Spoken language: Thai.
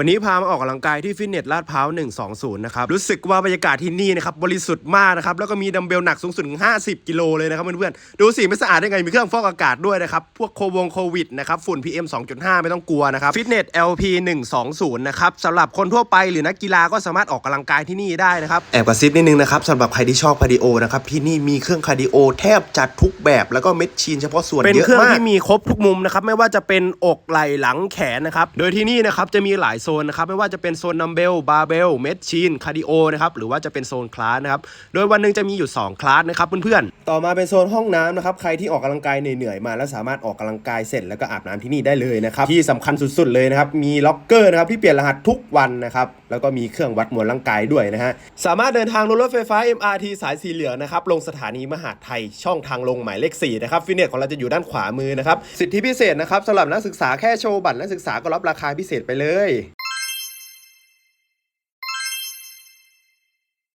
วันนี้พามาออกกำลังกายที่ฟิตเนสลาดพร้าว120 นะครับ รู้สึกว่าบรรยากาศที่นี่นะครับบริสุทธิ์มากนะครับ แล้วก็มีดัมเบลหนักสูงสุดถึง 50 กิโลเลยนะครับเพื่อนๆ ดูสิไม่สะอาดได้ไง มีเครื่องฟอกอากาศด้วยนะครับ พวกโควงโควิดนะครับฝุ่น PM 2.5 ไม่ต้องกลัวนะครับฟิตเนส LP 120 นะครับสำหรับคนทั่วไปหรือนักกีฬาก็สามารถออกกำลังกายที่นี่ได้นะครับแอบกระซิบนิดนึงนะครับสำหรับใครที่ชอบคาร์ดิโอนะครับที่นี่มีเครื่องคาร์ดิโอแทบจัดทุกแบบแล้วก็เม็ดชีนเฉพาะส่วนเป็นเยอะเครื่องมากที่มีครบทุกมุมนะครับไม่ว่าจะเป็นอกไหล่หลังแขนนะครับโดยที่นี่นะครับจะมีหลายโซนนะครับไม่ว่าจะเป็นโซนนัมเบลบาร์เบลเมดชีนคาร์ดิโอนะครับหรือว่าจะเป็นโซนคลาสนะครับโดยวันหนึ่งจะมีอยู่ 2 คลาสนะครับเพื่อนๆต่อมาเป็นโซนห้องน้ำนะครับใครที่ออกกำลังกายเหนื่อยๆมา แล้วสามารถออกกำลังกายเสร็จแล้วก็อาบน้ำที่นี่ได้เลยนะครับที่สำคัญสุดๆเลยนะครับมีล็อกเกอร์นะครับที่เปลี่ยนรหัสทุกวันนะครับแล้วก็มีเครื่องวัดมวลร่างกายด้วยนะฮะสามารถเดินทางรถไฟฟ้า MRT สายสีเหลืองนะครับลงสถานีมหาดไทยช่องทางลงหมายเลข4นะครับฟิตเนสของเราจะอยู่ด้านขวามือนะครับสิทธิพิเศษนะครับสำหรับนักศึกษาแค่โชว์บัตรนักศึกษาก็รับราคาพิเศษไปเลย